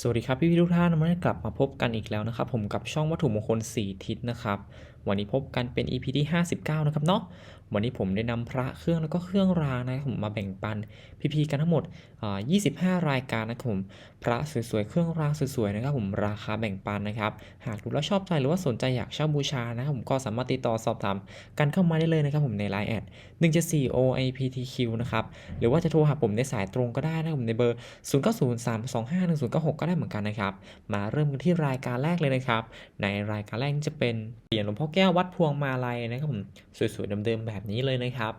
สวัสดีครับพี่พี่ทุกท่านวันนี้กลับมาพบกันอีกแล้วนะครับ ผมกับช่องวัตถุมงคล4ทิศนะครับวันนี้พบกันเป็น EP ที่ 59 นะครับเนาะวันนี้ผมได้นำพระเครื่องแล้วก็เครื่องรางนะครับผมมาแบ่งปันพี่ๆกันทั้งหมดอ่า25 รายการนะครับผมพระสวยๆเครื่องรางสวยๆนะครับผมราคาแบ่งปันนะครับ หากดูแล้วชอบใจหรือว่าสนใจอยากเช่าบูชานะครับผมก็สามารถติดต่อสอบถามกันเข้ามาได้เลยนะครับผมใน Line แอด174 OIPTQ นะครับหรือว่าจะโทรหาผมในสายตรงก็ได้นะครับผมในเบอร์ 0903251096 ก็ได้เหมือนกันนะครับมาเริ่มกันที่รายการแรกเลยนะครับในรายการแรกจะเป็นเหรียญหลวงพ่อแก้ววัดพวงมาลัยนะครับผมสวยๆเดิมๆแบบนี้เลยนะครับ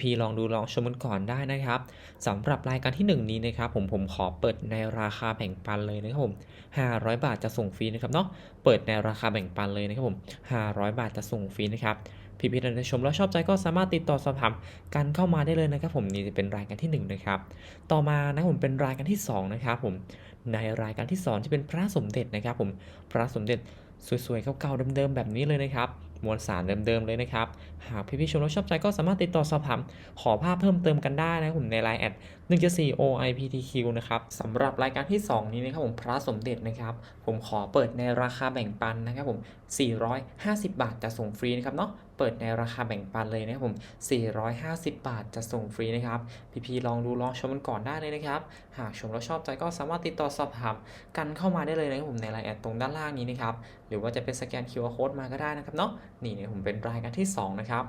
พี่ๆลองดูลองชมกันก่อนได้นะครับสำหรับรายการที่หนึ่งนี้นะครับผมผมขอเปิดในราคาแบ่งปันเลยนะครับผม500 บาทจะส่งฟรีนะครับเนาะเปิดในราคาแบ่งปันเลยนะครับผม500 บาทจะส่งฟรีนะครับพี่ๆท่านชมแล้วชอบใจก็สามารถติดต่อสอบถามกันเข้ามาได้เลยนะครับผมนี่จะเป็นรายการที่หนึ่งนะครับต่อมานะผมเป็นรายการที่สองนะครับผมในรายการที่ 2 ที่เป็นพระสมเด็จนะครับผมพระสมเด็จ สวยๆเก่าๆเดิมๆแบบนี้เลยนะครับมวลสารเดิมๆเลยนะครับ หากพี่ๆชมแล้วชอบใจก็สามารถติดต่อสอบถามขอภาพเพิ่มเติมกันได้นะครับผมใน Line แอด 14oiptq นะครับสำหรับรายการที่ 2 นี้นะครับผมพระสมเด็จนะครับ ผมขอเปิดในราคาแบ่งปันนะครับผม 450 บาทจะส่งฟรีนะครับเนาะ เปิดในราคาแบ่งปันเลยนะครับผม 450 บาทจะส่งฟรีนะครับพี่ๆลองดูลองชมกันก่อนได้เลยนะครับ หากชมแล้วชอบใจก็สามารถติดต่อสอบถามกันเข้ามาได้เลยนะครับผมในไลน์แอดตรงด้านล่างนี้นะครับ หรือว่าจะเป็นสแกน QR Code มาก็ได้นะครับเนาะ นี่เนี่ยผมเป็นรายการที่ 2 นะครับ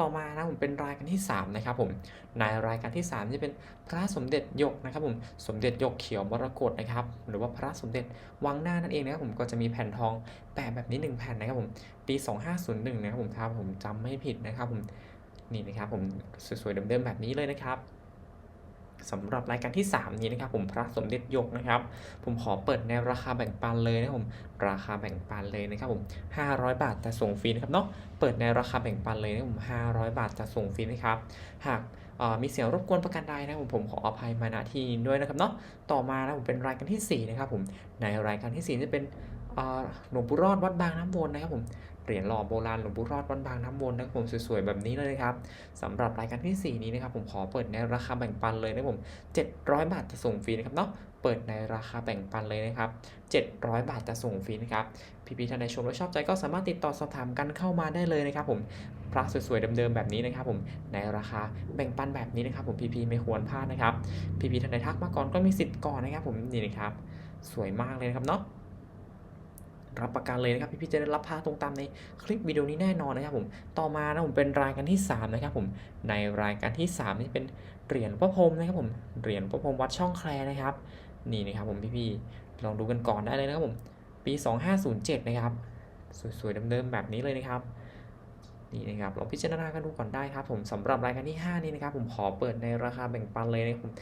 ต่อมานะผมเป็นรายการที่3นะครับผมในรายการที่3จะเป็นพระสมเด็จยกนะครับผมสมเด็จยกเขียวมรกตนะครับหรือว่าพระสมเด็จวังหน้านั่นเองนะครับผมก็จะมีแผ่นทองแปะแบบนี้1แผ่นนะครับผมปี 2501นะครับผมถ้าผมจำไม่ผิดนะครับผมนี่นะครับผมสวยๆเดิมๆแบบนี้เลยนะครับ สำหรับรายการที่ 3 นี้นะครับผมพระสมเด็จยกนะครับผมขอเปิดในราคาแบ่งปันเลยนะผมราคาแบ่งปันเลยนะครับผม500 บาทจะส่งฟรีนะครับเนาะเปิดในราคาแบ่งปันเลยนะผม500 บาทจะส่งฟรีนะครับหากมีเสียงรบกวนประการใดนะผมผมขออภัยมาณที่นี้ด้วยนะครับเนาะต่อมานะผมเป็นรายการที่ 4 นะครับผมในรายการที่ 4 จะเป็นหลวงปู่รอดวัดบางน้ำวนนะครับผม เหรียญหล่อโบราณหลวงปู่รอดวัดบางน้ำวนนะครับผมสวยๆแบบนี้เลยนะครับสำหรับรายการที่ 4 นี้นะครับผมขอเปิดในราคาแบ่งปันเลยนะครับผม 700 บาทจะส่งฟรีนะครับเนาะเปิดในราคาแบ่งปันเลยนะครับ 700 บาทจะส่งฟรีนะครับพี่ๆท่านใดชมแล้วชอบใจก็สามารถติดต่อสอบถามกันเข้ามาได้เลยนะครับผมพระสวยๆเดิมๆแบบนี้นะครับผมในราคาแบ่งปันแบบนี้นะครับผมพี่ๆไม่ควรพลาดนะครับพี่ๆท่านใดทักมาก่อนก็มีสิทธิ์ก่อนนะครับผมนี่นะครับสวยมากเลยนะครับเนาะ รับประกันเลยนะครับพี่ๆจะได้รับพาตรงตามในคลิปวิดีโอนี้แน่นอนนะครับผมต่อมานะผมเป็นรายการที่ 3 นะครับผมในรายการที่ 3 นี่เป็นเหรียญพระพรหมนะครับผมเหรียญพระพรหมวัดช่องแคลนะครับ นี่นะครับผมพี่ๆลองดูกันก่อนได้เลยนะครับผมปี 2507 นะครับ สวยๆเดิมๆแบบนี้เลยนะครับนี่นะครับลองพิจารณากันดูก่อนได้ครับผมสำหรับรายการที่ 5 นี้นะครับผมขอเปิดในราคาแบ่งปันเลยนะครับผม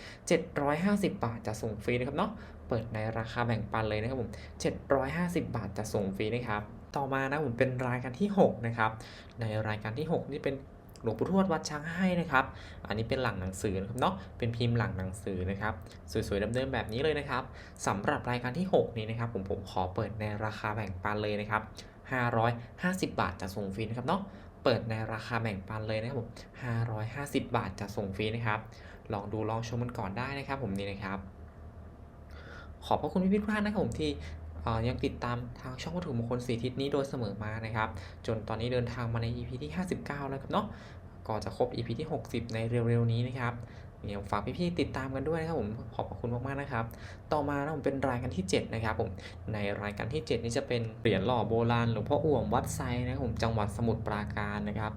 750 บาทจะส่งฟรีนะครับเนาะ เปิดในราคาแบ่งปันเลยนะครับผม 750 บาทจะส่งฟรีนะครับ ต่อมานะผมเป็นรายการที่ 6 นะครับ ในรายการที่ 6 นี่เป็นหลวงปู่ทวดวัดช้างให้นะครับ อันนี้เป็นหลังหนังสือนะครับเนาะ เป็นพิมพ์หลังหนังสือนะครับ สวยๆเดิมๆแบบนี้เลยนะครับสำหรับรายการที่ 6 นี้นะครับผมผมขอเปิดในราคาแบ่งปันเลยนะครับ 550 บาทจะส่งฟรีนะครับเนาะเปิดในราคาแบ่งปันเลยนะครับผม550 บาทจะส่งฟรีนะครับ ลองดูลองชมกันก่อนได้นะครับผมนี่นะครับ ขอบพระคุณพี่พี่ๆทุกท่านนะครับผมที่ยังติดตามทางช่องวัตถุมงคลสีทิศนี้โดยเสมอมานะครับ จนตอนนี้เดินทางมาใน EP ที่ 59 แล้วครับเนาะก็จะครบ EP ที่ 60 ในเร็วๆนี้นะครับเดี๋ยวฝากพี่ๆติดตามกันด้วยนะครับผมขอบคุณมากๆนะครับ ต่อมานะผมเป็นรายการที่ 7 นะครับผมในรายการที่ 7 นี้จะเป็นเหรียญหล่อโบราณหลวงพ่ออ่วมวัดไซนะครับผมจังหวัดสมุทรปราการนะครับ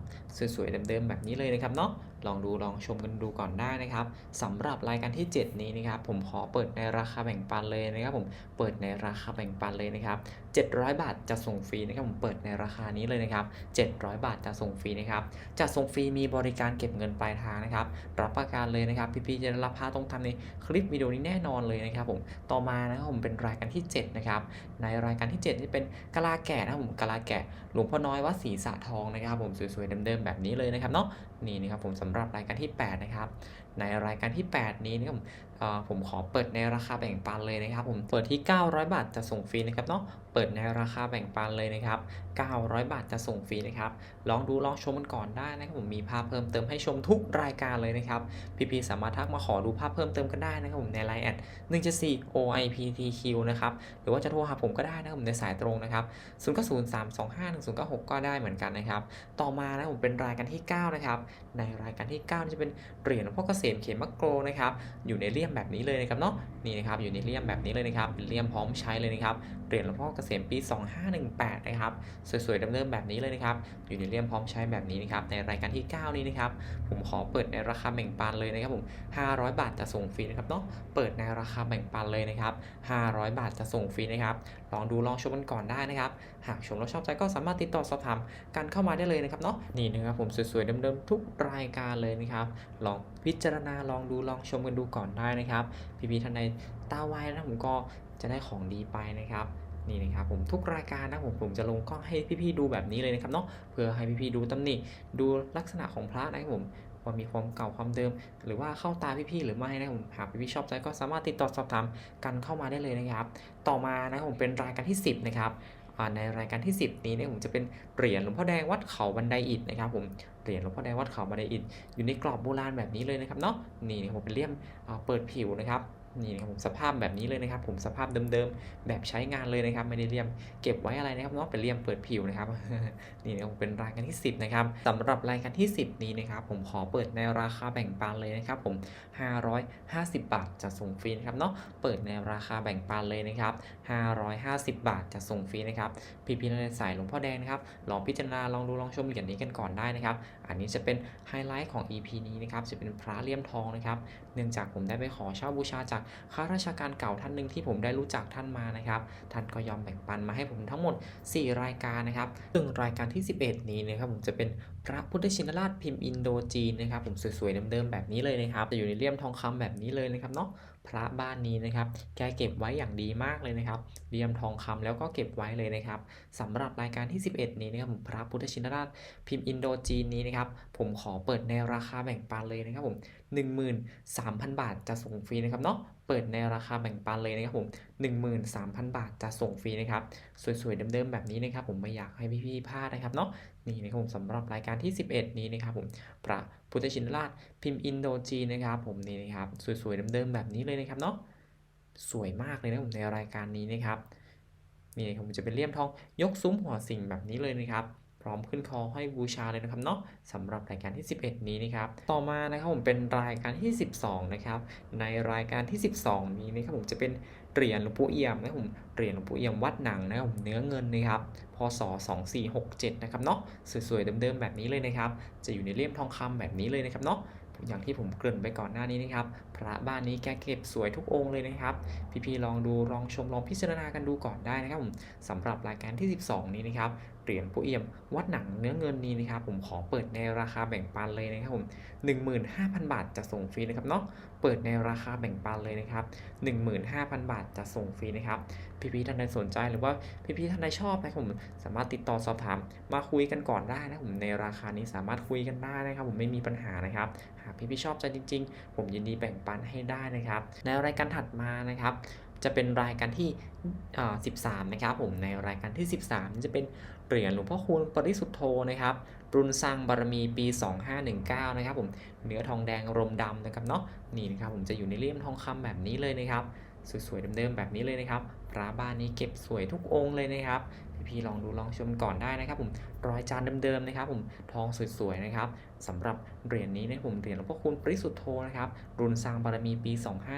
สวยๆเดิมๆแบบนี้เลยนะครับเนาะลองดูลองชมกันดูก่อนได้นะครับสำหรับรายการที่ 7 นี้นะครับผมขอเปิดในราคาแบ่งปันเลยนะครับผมเปิดในราคาแบ่งปันเลยนะครับ700 บาทจะส่งฟรีนะครับผมเปิดในราคานี้เลยนะครับ700 บาทจะส่งฟรีนะครับจะส่งฟรีมีบริการเก็บเงินปลายทางนะครับรับประกันเลยนะครับพี่ๆจะได้รับพาตรงทำในคลิปวิดีโอนี้แน่นอนเลยนะครับผมต่อมานะครับผมเป็นรายการที่ 7 นะครับในรายการที่7นี่เป็นกะลาแกะนะครับผมกะลาแกะหลวงพ่อน้อยวัดศรีสะทองนะครับผมสวยๆเดิมๆแบบนี้เลยนะครับเนาะ นี่นะครับผมสำหรับรายการที่ 8 นะครับ ในรายการที่ 8 นี้นะครับผมเอ่อผมขอเปิดในราคาแบ่งปันเลยนะครับ ผมเปิดที่ 900 บาทจะส่งฟรีนะครับเนาะเปิดในราคาแบ่งปันเลยนะครับ 900 บาทจะส่งฟรีนะครับ ลองดูลองชมกันก่อนได้นะครับผมมีภาพเพิ่มเติมให้ชมทุกรายการเลยนะครับพี่ๆสามารถทักมาขอดูภาพเพิ่มเติมกันได้นะครับผมใน Line แอด174 OIPTQ นะครับหรือว่าจะโทรหาผมก็ได้นะครับผมในสายตรงนะครับ0903251096 ก็ได้เหมือนกันนะครับ ต่อมานะผมเป็นรายการที่ 9 นะครับในรายการที่9นี่จะเป็นเหรียญหลวงพ่อเกษมเขมโกรนะครับอยู่ในเลี่ยมแบบนี้เลยนะครับเนาะนี่นะครับอยู่ในเลี่ยมแบบนี้เลยนะครับเป็นเลี่ยมพร้อมใช้เลยนะครับเหรียญหลวงพ่อเกษมปี 2518 นะครับสวยๆเดิมๆแบบนี้เลยนะครับอยู่ในเลี่ยมพร้อมใช้แบบนี้นะครับในรายการที่ 9 นี้นะครับผมขอเปิดในราคาแบ่งปันเลยนะครับผม 500 บาทจะส่งฟรีนะครับเนาะเปิดในราคาแบ่งปันเลยนะครับ 500 บาทจะส่งฟรีนะครับลองดูลองชมกันก่อนได้นะครับ หากชมแล้วชอบใจก็สามารถติดต่อสอบถามกันเข้ามาได้เลยนะครับเนาะนี่นะครับผมสวยๆเดิมๆทุกกรายการเลยนะครับ ลองพิจารณาลองดูลองชมกันดูก่อนได้นะครับ พี่ๆท่านใดตาไวนะผมก็จะได้ของดีไปนะครับนี่นะครับผมทุกรายการนะผมผมจะลงกล้องให้พี่ๆดูแบบนี้เลยนะครับเนาะเพื่อให้พี่ๆดูตำหนิดูลักษณะของพระนะครับผมว่ามีความเก่าความเดิม หรือว่าเข้าตาพี่ๆหรือไม่นะครับผมหากพี่ๆชอบใจก็สามารถติดต่อสอบถามกันเข้ามาได้เลยนะครับ ต่อมานะครับผมเป็นรายการที่ 10 นะครับ ในรายการที่ 10 นี้เนี่ยผมจะเป็นเหรียญหลวงพ่อแดงวัดเขาบันไดอิฐนะครับผมเหรียญหลวงพ่อแดงวัดเขาบันไดอิฐอยู่ในกรอบโบราณแบบนี้เลยนะครับเนาะนี่ผมเป็นเลี่ยมเปิดผิวนะครับ นี่นะครับผมสภาพแบบนี้เลยนะครับ ผมสภาพเดิมๆแบบใช้งานเลยนะครับไม่ได้เลี่ยมเก็บไว้อะไรนะครับเนาะเป็นเลี่ยมเปิดผิวนะครับนี่นะครับเป็นรายการที่ 10นะครับสำหรับรายการที่ 10 นี้นะครับผมขอเปิดในราคาแบ่งปันเลยนะครับผม 550 บาทจะส่งฟรีนะครับเนาะเปิดในราคาแบ่งปันเลยนะครับ 550 บาทจะส่งฟรีนะครับพี่พี่ในสายหลวงพ่อแดงนะครับลองพิจารณาลองดูลองชมเหรียญนี้กันก่อนได้นะครับ อันนี้จะเป็นไฮไลท์ของ EP นี้นะครับจะเป็นพระเลี่ยมทองนะครับเนื่องจากผมได้ไปขอเช่าบูชาจากข้าราชการเก่าท่านหนึ่งที่ผมได้รู้จักท่านมานะครับ ท่านก็ยอมแบ่งปันมาให้ผมทั้งหมด 4 รายการนะครับซึ่งรายการที่ 11 นี้นะครับผมจะเป็นพระพุทธชินราชพิมพ์อินโดจีนนะครับผมสวยๆเดิมๆแบบนี้เลยนะครับจะอยู่ในเลี่ยมทองคำแบบนี้เลยนะครับเนาะ พระบ้านนี้นะครับ แกเก็บไว้อย่างดีมากเลยนะครับเลี่ยมทองคำแล้วก็เก็บไว้เลยนะครับสำหรับรายการที่ 11 นี้นะครับผมพระพุทธชินราชพิมพ์อินโดจีนนี้นะครับ ผมขอเปิดในราคาแบ่งปันเลยนะครับผม13,000 บาทจะส่งฟรีนะครับเนาะเปิดในราคาแบ่งปันเลยนะครับผม13,000 บาทจะส่งฟรีนะครับ สวยๆเดิมๆแบบนี้นะครับ ผมไม่อยากให้พี่ๆพลาดนะครับเนาะ นี่นะครับผมสำหรับรายการที่ 11 นี้นะครับผมพระพุทธชินราชพิมพ์อินโดจีนนะครับผมนี่นะครับสวยๆเดิมๆแบบนี้เลยนะครับเนาะสวยมากเลยนะผมในรายการนี้นะครับนี่นะครับผมจะเป็นเลี่ยมทองยกซุ้มหัวสิงแบบนี้เลยนะครับ พร้อมขึ้นคอให้บูชาเลยนะครับเนาะสำหรับรายการที่ 11 นี้นะครับ ต่อมานะครับผมเป็นรายการที่ 12 นะครับ ในรายการที่ 12 นี้นะครับผมจะเป็นเหรียญหลวงปู่เอี่ยมนะครับผมเหรียญหลวงปู่เอี่ยมวัดหนังนะครับผมเนื้อเงินนะครับพศ2467 นะครับเนาะสวยๆเดิมๆแบบนี้เลยนะครับ จะอยู่ในเลี่ยมทองคำแบบนี้เลยนะครับเนาะอย่างที่ผมเกริ่นไปก่อนหน้านี้นะครับ พระบ้านนี้แกเก็บสวยทุกองค์เลยนะครับ พี่ๆลองดูลองชมลองพิจารณากันดูก่อนได้นะครับผมสำหรับรายการที่ 12 นี้นะครับ เหรียญปู่เอี่ยม วัดหนังเนื้อเงินนี้นะครับผมขอเปิดในราคาแบ่งปันเลยนะครับผม15,000 บาทจะส่งฟรีนะครับเนาะเปิดในราคาแบ่งปันเลยนะครับ15,000 บาทจะส่งฟรีนะครับพี่ๆท่านใดสนใจหรือว่าพี่ๆท่านใดชอบนะครับผมสามารถติดต่อสอบถามมาคุยกันก่อนได้นะผมในราคานี้สามารถคุยกันได้นะครับผมไม่มีปัญหานะครับหากพี่ๆชอบใจจริง ๆ ผมยินดีแบ่งปันให้ได้นะครับในรายการถัดมานะครับจะเป็นรายการที่อ่า13 นะครับผม ในรายการที่ 13 จะเป็น เหรียญหลวงพ่อคูณปริสุทธโธนะครับรุนสร้างบารมีปี 2519 นะครับผมเนื้อทองแดงรมดำนะครับเนาะนี่นะครับผมจะอยู่ในเลี่ยมทองคำแบบนี้เลยนะครับสวยๆเดิมๆแบบนี้เลยนะครับพระบ้านนี้เก็บสวยทุกองค์เลยนะครับ พี่ๆลองดูลองชมก่อนได้นะครับผมรอยจานเดิมๆนะครับ ผมทองสวยๆนะครับสำหรับเหรียญนี้นะผมเหรียญหลวงพ่อคูณปริสุทธโธนะครับรุนสร้างบารมีปี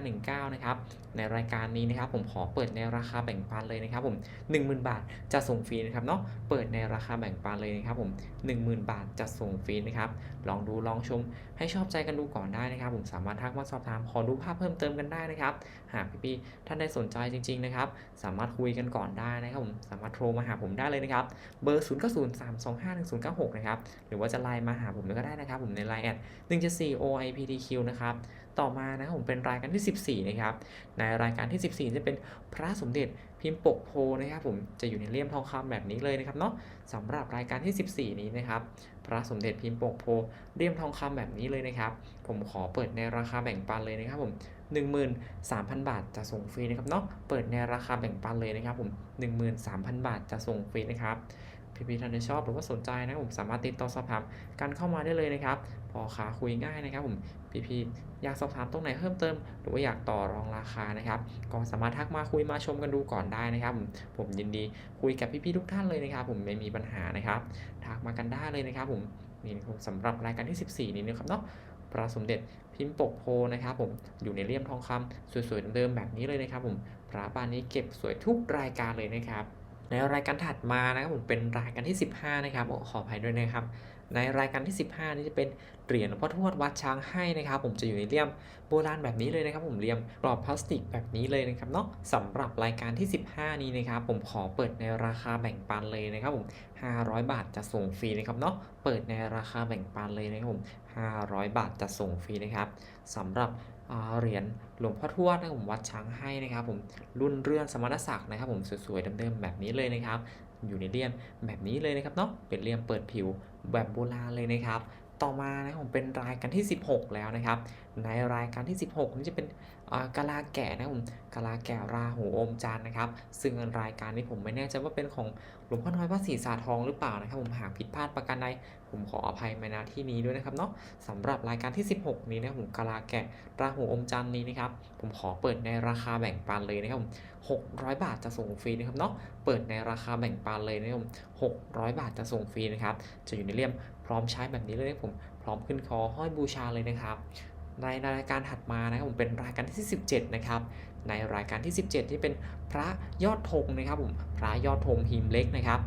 2519 นะครับในรายการนี้นะครับ ผมขอเปิดในราคาแบ่งปันเลยนะครับ ผม 10,000 บาทจะส่งฟรีนะครับเนาะเปิดในราคาแบ่งปันเลยนะครับ ผม 10,000 บาทจะส่งฟรีนะครับลองดูลองชม ให้ชอบใจกันดูก่อนได้นะครับ ผมสามารถทักมาสอบถามขอดูภาพเพิ่มเติมกันได้นะครับหากพี่ๆท่านใดสนใจจริง ๆนะครับ สามารถคุยกันก่อนได้นะครับผมสามารถโทรมาหาผมได้เลยนะครับ เบอร์ 0 9 0 3 3 2 5 1 0 9 6 นะครับ หรือว่าจะไลน์มาหาผมก็ได้นะครับ ผมใน line แอด174 OIPTQ นะครับ ต่อมานะครับผมเป็นรายการที่ 14 นะครับ ในรายการที่ 14 จะเป็นพระสมเด็จพิมพ์ปกโพนะครับผมจะอยู่ในเลี่ยมทองคำแบบนี้เลยนะครับเนาะสำหรับรายการที่ 14 นี้นะครับ พระสมเด็จพิมพ์ปกโพเลี่ยมทองคำแบบนี้เลยนะครับ ผมขอเปิดในราคาแบ่งปันเลยนะครับผม13,000 บาทจะส่งฟรีนะครับเนาะเปิดในราคาแบ่งปันเลยนะครับผม13,000 บาทจะส่งฟรีนะครับ พี่ๆท่านชอบหรือว่าสนใจนะผมสามารถติดต่อสอบถามกันเข้ามาได้เลยนะครับ พอขาคุยง่ายนะครับผมพี่ๆอยากสอบถามตรงไหนเพิ่มเติม หรือว่าอยากต่อรองราคานะครับ ก็สามารถทักมาคุยมาชมกันดูก่อนได้นะครับ ผมผมยินดีคุยกับพี่ๆทุกท่านเลยนะครับ ผมไม่มีปัญหานะครับทักมากันได้เลยนะครับ ผมนี่นะครับสำหรับรายการที่ 14 นี้นะครับเนาะพระสมเด็จพิมพ์ปกโพนะครับผมอยู่ในเลี่ยมทองคำสวยๆเดิมๆแบบนี้เลยนะครับ ผมพระบานนี้เก็บสวยทุกรายการเลยนะครับ ในรายการถัดมานะครับผมเป็นรายการที่ 15 นะครับขออภัยด้วยนะครับ ในรายการที่ 15 นี่จะเป็นเหรียญหลวงพ่อทวดวัดช้างให้นะครับ ผมจะอยู่ในเลี่ยมโบราณแบบนี้เลยนะครับ ผมเลี่ยมกรอบพลาสติกแบบนี้เลยนะครับเนาะสำหรับรายการที่ 15 นี้นะครับ ผมขอเปิดในราคาแบ่งปันเลยนะครับ ผม 500 บาทจะส่งฟรีนะครับเนาะเปิดในราคาแบ่งปันเลยนะครับผม 500 บาทจะส่งฟรีนะครับสำหรับ เหรียญหลวงพ่อทวดนะครับผมวัดช้างให้นะครับผมรุ่นเรื่อนสมณศักดิ์นะครับผมสวยๆเดิมๆแบบนี้เลยนะครับอยู่ในเลี่ยมแบบนี้เลยนะครับเนาะเป็นเลี่ยมเปิดผิวแบบโบราณเลยนะครับ ต่อมานะผมเป็นรายการที่ 16 แล้วนะครับ ในรายการที่ 16 นี่จะเป็นอ่ากะลาแก่นะผมกะลาแก่ราหูอมจันนะครับ ซึ่งรายการนี้ผมไม่แน่ใจว่าเป็นของหลวงพ่อน้อยวัดศรีสาทองหรือเปล่านะครับ ผมหากผิดพลาดประการใดผมขออภัยมาณที่นี้ด้วยนะครับเนาะสำหรับรายการที่ 16 นี้นะผมกะลาแก่ราหูอมจันนี้นะครับผมขอเปิดในราคาแบ่งปันเลยนะครับผม600 บาทจะส่งฟรีนะครับเนาะเปิดในราคาแบ่งปันเลยนะครับผม600 บาทจะส่งฟรีนะครับจะอยู่ในเลี่ยม ร้อมใช้แบบนี้เลยนะผมพร้อมขึ้นคอห้อยบูชาเลยนะครับ ในรายการถัดมานะครับผมเป็นรายการที่ 17 นะครับในรายการที่ 17 ที่เป็นพระยอดธงนะครับผมพระยอดธงหิมเล็กนะครับ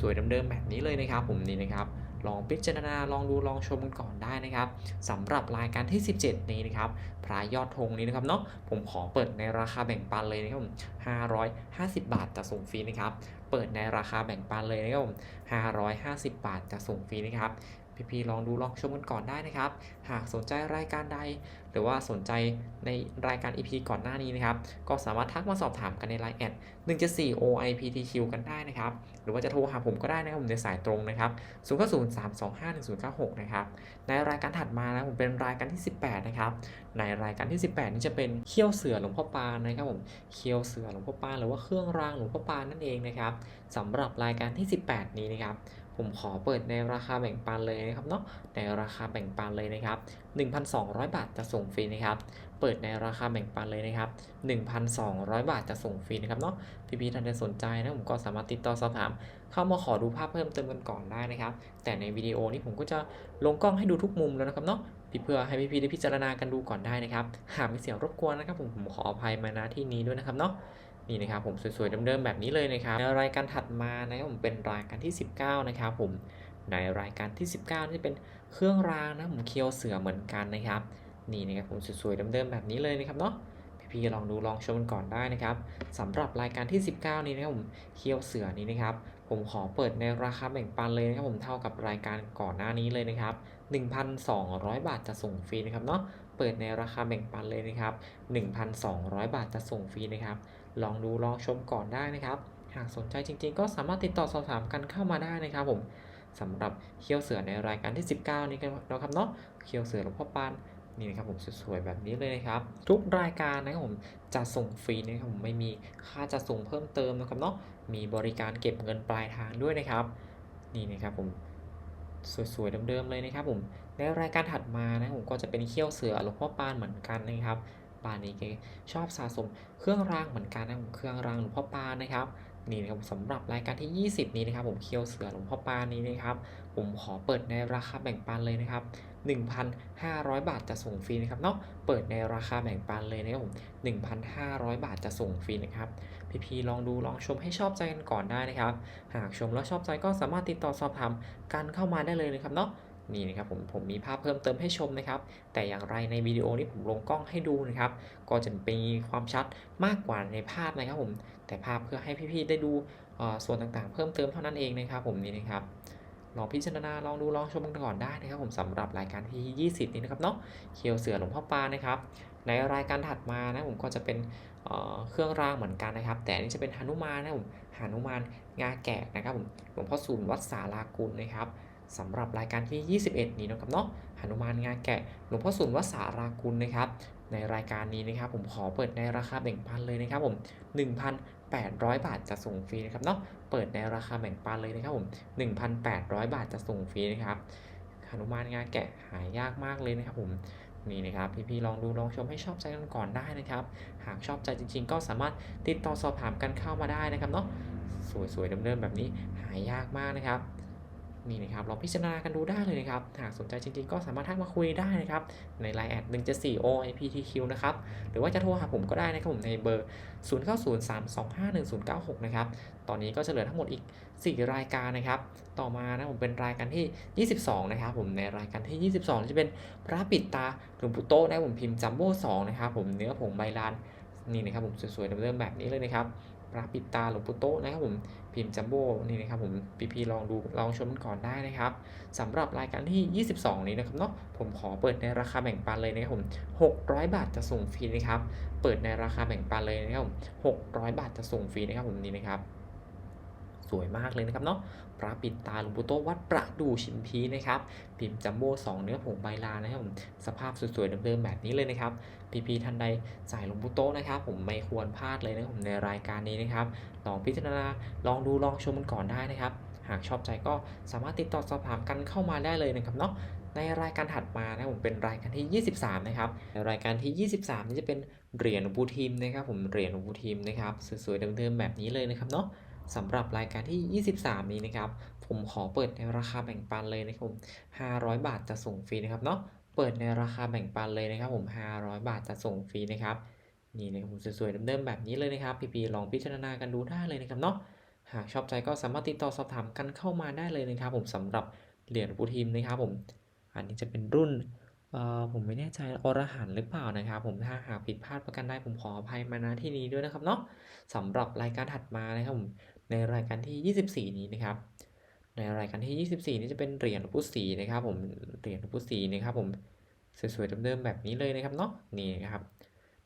สวยๆเดิมๆแบบนี้เลยนะครับ ผมนี่นะครับ ลองพิจารณาลองดูลองชมกันก่อนได้นะครับสำหรับรายการที่ 17 นี้นะครับพระยอดธงนี้นะครับเนาะผมขอเปิดในราคาแบ่งปันเลยนะครับ550 บาทจะส่งฟรีนะครับเปิดในราคาแบ่งปันเลยนะครับ550 บาทจะส่งฟรีนะครับ พี่ๆลองดูลองชมกันก่อนได้นะครับ หากสนใจรายการใด หรือว่าสนใจในรายการ EP ก่อนหน้านี้นะครับ ก็สามารถทักมาสอบถามกันใน Line แอด174 OIPTQ กันได้นะครับ หรือว่าจะโทรหาผมก็ได้นะครับผมในสายตรงนะครับ0 9 0 3 2 5 1 0 9 6นะครับ ในรายการถัดมานะผมเป็นรายการที่ 18 นะครับ ในรายการที่ 18 นี่จะเป็นเขี้ยวเสือหลวงพ่อปานนะครับผมเขี้ยวเสือหลวงพ่อปานหรือว่าเครื่องรางหลวงพ่อปานนั่นเองนะครับสำหรับรายการที่ 18 นี้นะครับ ผมขอเปิดในราคาแบ่งปันเลยนะครับเนาะในราคาแบ่งปันเลยนะครับ1,200 บาทจะส่งฟรีนะครับ เปิดในราคาแบ่งปันเลยนะครับ 1,200 บาทจะส่งฟรีนะครับเนาะพี่ๆท่านใดสนใจนะผมก็สามารถติดต่อสอบถาม เข้ามาขอดูภาพเพิ่มเติมกันก่อนได้นะครับ แต่ในวิดีโอนี้ผมก็จะลงกล้องให้ดูทุกมุมแล้วนะครับเนาะพี่เพื่อให้พี่ๆได้พิจารณากันดูก่อนได้นะครับ หากมีเสียงรบกวนนะครับผมผมขออภัยมาณที่นี้ด้วยนะครับเนาะ นี่นะครับผมสวยๆเดิมๆแบบนี้เลยนะครับในรายการถัดมานะครับผมเป็นรายการที่ 19 นะครับผมในรายการที่ 19 นี่เป็นเครื่องรางนะผมเคียวเสือเหมือนกันนะครับ นี่นะครับผมสวยๆเดิมๆแบบนี้เลยนะครับเนาะพี่ๆลองดูลองชมกันก่อนได้นะครับสำหรับรายการที่ 19 นี้นะครับผมเคียวเสือนี้นะครับ ผมขอเปิดในราคาแบ่งปันเลยนะครับผมเท่ากับรายการก่อนหน้านี้เลยนะครับ 1,200 บาทจะส่งฟรีนะครับเนาะเปิดในราคาแบ่งปันเลยนะครับ 1,200 บาทจะส่งฟรีนะครับ ลองดูลองชมก่อนได้นะครับ หากสนใจจริงๆ ก็สามารถติดต่อสอบถามกันเข้ามาได้นะครับผมสำหรับเคี้ยวเสือในรายการที่ 19 นี้กันนะครับเนาะเคี้ยวเสือหลวงพ่อปานนี่นะครับผมสวยๆแบบนี้เลยนะครับ ทุกรายการนะครับผมจะส่งฟรีนะครับผมไม่มีค่าจะส่งเพิ่มเติมนะครับเนาะมีบริการเก็บเงินปลายทางด้วยนะครับ นี่นะครับผมสวยๆเดิมๆเลยนะครับผมในรายการถัดมานะผมก็จะเป็นเขี้ยวเสือหลวงพ่อปานเหมือนกันนะครับ ปานนี้แกชอบสะสมเครื่องรางเหมือนกันนะเครื่องรางหลวงพ่อปานนะครับนี่นะครับสำหรับรายการที่ 20 นี้นะครับ ผมเขี้ยวเสือหลวงพ่อปานนี้นะครับ ผมขอเปิดในราคาแบ่งปันเลยนะครับ 1,500 บาทจะส่งฟรีนะครับเนาะเปิดในราคาแบ่งปันเลยนะครับผม1,500 บาทจะส่งฟรีนะครับพี่ๆลองดูลองชมให้ชอบใจกันก่อนได้นะครับ หากชมแล้วชอบใจก็สามารถติดต่อสอบถามกันเข้ามาได้เลยนะครับเนาะ นี่นะครับผมผมมีภาพเพิ่มเติมให้ชมนะครับ แต่อย่างไรในวิดีโอนี้ผมลงกล้องให้ดูนะครับ ก็จะมีความชัดมากกว่าในภาพนะครับผมแต่ภาพเพื่อให้พี่ๆได้ดูส่วนต่างๆ เพิ่มเติมเท่านั้นเองนะครับ ผมนี่นะครับลองพิจารณาลองดูลองชมกันก่อนได้นะครับ ผมสำหรับรายการที่ 20 นี้นะครับเนาะเคียวเสือหลวงพ่อปานะครับ ในรายการถัดมานะผมก็จะเป็นเครื่องรางเหมือนกันนะครับ แต่นี้จะเป็นหนุมานนะผมหนุมานงาแกะนะครับผมหลวงพ่อศูนวัดสารากุลนะครับ สำหรับรายการที่ 21 นี้นะครับเนาะหนุมานงาแกะหลวงพ่อศูนวสารากุลนะครับในรายการนี้นะครับผมขอเปิดในราคาแบ่งปันเลยนะครับผม 1,800 บาทจะส่งฟรีนะครับเนาะเปิดในราคาแบ่งปันเลยนะครับผม 1,800 บาทจะส่งฟรีนะครับหนุมานงาแกะหายากมากเลยนะครับผมนี่นะครับพี่ๆลองดูลองชมให้ชอบใจกันก่อนได้นะครับ หากชอบใจจริง ๆ ก็สามารถติดต่อสอบถามกันเข้ามาได้นะครับเนาะสวยๆเดิมๆแบบนี้หายากมากนะครับ นี่นะครับลองพิจารณากันดูได้เลยนะครับ หากสนใจจริงๆ ก็สามารถทักมาคุยได้นะครับ ใน Line แอด174 OIPTQ นะครับ หรือว่าจะโทรหาผมก็ได้นะครับผมในเบอร์ 0903251096 นะครับ ตอนนี้ก็จะเหลือทั้งหมดอีก 4 รายการนะครับ ต่อมานะผมเป็นรายการที่ 22 นะครับผมในรายการที่ 22 จะเป็นพระปิดตาหลวงปู่โตนะผมพิมพ์จัมโบ้2นะครับผมเนื้อผงใบลานนี่นะครับผมสวยๆเดิมๆแบบนี้เลยนะครับพระปิดตาหลวงปู่โตนะครับผม พิมพ์จัมโบ้นี่นะครับผมพี่ๆลองดูลองชมกันก่อนได้นะครับสำหรับรายการที่ 22 นี้นะครับเนาะผมขอเปิดในราคาแบ่งปันเลยนะครับผม600 บาทจะส่งฟรีนะครับเปิดในราคาแบ่งปันเลยนะครับผม600 บาทจะส่งฟรีนะครับผมนี่นะครับ สวยมากเลยนะครับเนาะพระปิดตาหลวงปู่โตวัดประดูชิมพีนะครับ พิมพ์จัมโบ้2เนื้อผงใบลานะครับผมสภาพสวยๆเดิมๆแบบนี้เลยนะครับพีๆท่านใดสายหลวงปู่โตนะครับ ผมไม่ควรพลาดเลยนะครับผมในรายการนี้นะครับลองพิจารณาลองดูลองชมกันก่อนได้นะครับ หากชอบใจก็สามารถติดต่อสอบถามกันเข้ามาได้เลยนะครับเนาะในรายการถัดมานะผมเป็นรายการที่ 23 นะครับในรายการที่ 23 นี่จะเป็นเหรียญหลวงปู่ทิมนะครับ ผมเหรียญหลวงปู่ทิมนะครับสวยๆเดิมๆแบบนี้เลยนะครับเนาะ สำหรับรายการที่ 23 นี้นะครับ ผมขอเปิดในราคาแบ่งปันเลยนะครับผม 500 บาทจะส่งฟรีนะครับเนาะ เปิดในราคาแบ่งปันเลยนะครับ ผม 500 บาทจะส่งฟรีนะครับ นี่นะครับผมสวยๆเดิมๆแบบนี้เลยนะครับ พี่ๆลองพิจารณากันดูได้เลยนะครับเนาะ หากชอบใจก็สามารถติดต่อสอบถามกันเข้ามาได้เลยนะครับ ผมสำหรับเหรียญปูทิมนะครับผม อันนี้จะเป็นรุ่นเอ่อผมไม่แน่ใจอรหันหรือเปล่านะครับ ผมถ้าหากผิดพลาดประกันได้ผมขออภัยมาณที่นี้ด้วยนะครับเนาะสำหรับรายการถัดมานะครับผม ในรายการที่ 24 นี้นะครับ ในรายการที่ 24 นี้จะเป็นเหรียญหลวงปู่ศรีนะครับ ผมเหรียญหลวงปู่ศรีนะครับ ผมสวยๆเดิมๆแบบนี้เลยนะครับเนาะนี่นะครับ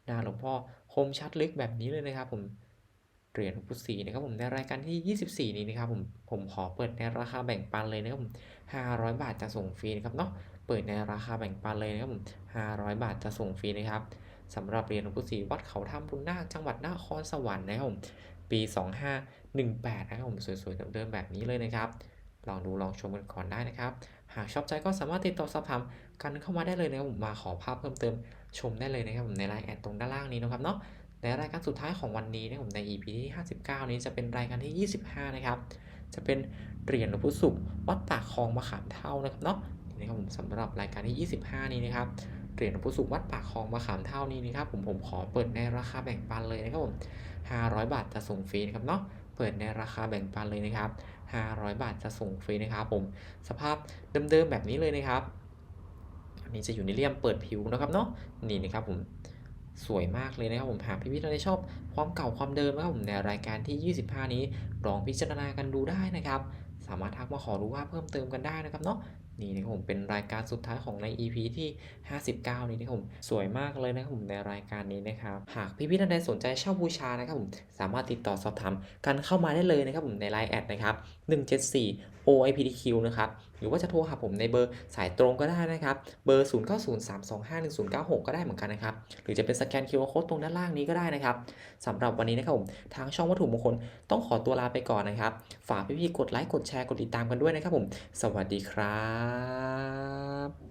หน้าหลวงพ่อคมชัดลึกแบบนี้เลยนะครับ ผมเหรียญหลวงปู่ศรีนะครับผมในรายการที่ 24 นี้นะครับผมผมขอเปิดในราคาแบ่งปันเลยนะครับผม500 บาทจะส่งฟรีนะครับเนาะเปิดในราคาแบ่งปันเลยนะครับผม500 บาทจะส่งฟรีนะครับสำหรับเหรียญหลวงปู่ศรีวัดเขาถ้ำพุนนาคจังหวัดนครสวรรค์นะครับผม ปี 2518 นะครับผมสวยๆเดิมๆแบบนี้เลยนะครับ ลองดูลองชมกันก่อนได้นะครับ หากชอบใจก็สามารถติดต่อสอบถามกันเข้ามาได้เลยนะครับผมมาขอภาพเพิ่มเติมชมได้เลยนะครับผมในไลน์แอดตรงด้านล่างนี้นะครับเนาะในรายการสุดท้ายของวันนี้นะครับผมใน EP ที่ 59 นี้จะเป็นรายการที่ 25 นะครับ จะเป็นเหรียญหลวงปู่ศุกร์วัดปากคลองมะขามเท่านะครับเนาะนี่นะครับผมสำหรับรายการที่ 25 นี้นะครับ เหรียญหลวงปู่ศุกร์วัดปากคลองมะขามเท่านี้นะครับผมผมขอเปิดในราคาแบ่งปันเลยนะครับผม500 บาทจะส่งฟรีนะครับเนาะเปิดในราคาแบ่งปันเลยนะครับ 500 บาทจะส่งฟรีนะครับผมสภาพเดิมๆแบบนี้เลยนะครับอันนี้จะอยู่ในเลี่ยมเปิดผิวนะครับเนาะนี่นะครับผมสวยมากเลยนะครับผมหากพี่ๆท่านใดชอบความเก่าความเดิมนะครับผมในรายการที่ 25 นี้ลองพิจารณากันดูได้นะครับ สามารถทักมาขอรู้ว่าเพิ่มเติมกันได้นะครับเนาะนี่นะครับผมเป็นรายการสุดท้ายของใน EP ที่ 59 นี้นะครับผมสวยมากเลยนะครับผมในรายการนี้นะครับหากพี่ๆท่านใดสนใจเช่าบูชานะครับผมสามารถติดต่อสอบถามกันเข้ามาได้เลยนะครับผมในไลน์แอดนะครับ174 OIPDQ นะครับ หรือว่าจะโทรหาผมในเบอร์สายตรงก็ได้นะครับ เบอร์ 0903251096 ก็ได้เหมือนกันนะครับ หรือจะเป็นสแกน QR Code ตรงด้านล่างนี้ก็ได้นะครับสำหรับวันนี้นะครับผม ทางช่องวัตถุมงคลต้องขอตัวลาไปก่อนนะครับ ฝากพี่ๆกดไลค์ กดแชร์ กดติดตามกันด้วยนะครับผม สวัสดีครับ